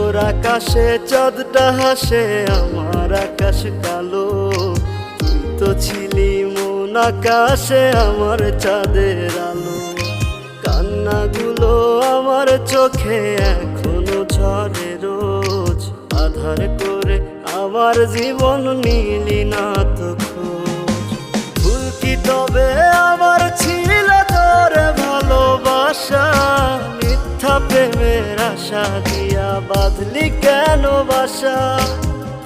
আসে চাঁদটা হাসে, আমার আকাশ কালো। তুই তো ছিলি মন আকাশে, আমার চাঁদের আলো। কান্নাগুলো আমার চোখে এখনও ঝরে রোজ। আধার করে আমার জীবন নিলি না তো প্রেমের আশা দিয়া বাঁধলি কেন বাসা?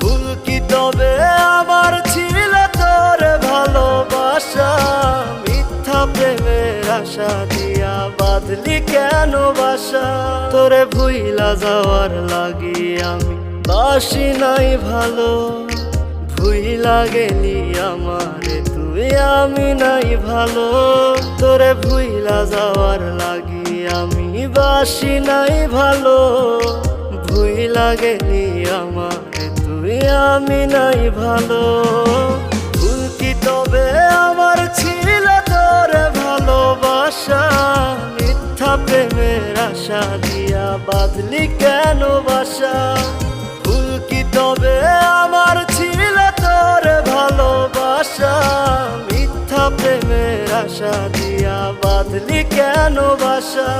ভুল কি তবে আমার ছিল তোর ভালোবাসা? মিথ্যা প্রেমের আশা দিয়া বাঁধলি কেন বাসা? তোরে ভুইলা যাওয়ার লাগি আমি বাসি নাই ভালো। ভুই লাগেনি আমারে, তুই আমি নাই ভালো। তোরে ভুইলা যাওয়ার লাগি আমি বাসি নাই ভালো, ভুই লাগে আমার তুই আমি নাই ভালো। কি তবে আমার ছিল তোর ভালোবাসা, মিথ্যা প্রেমের আশা দিয়া বাদলি কেন বাসা? আশা দিয়া বাঁধলি কেন বাসা?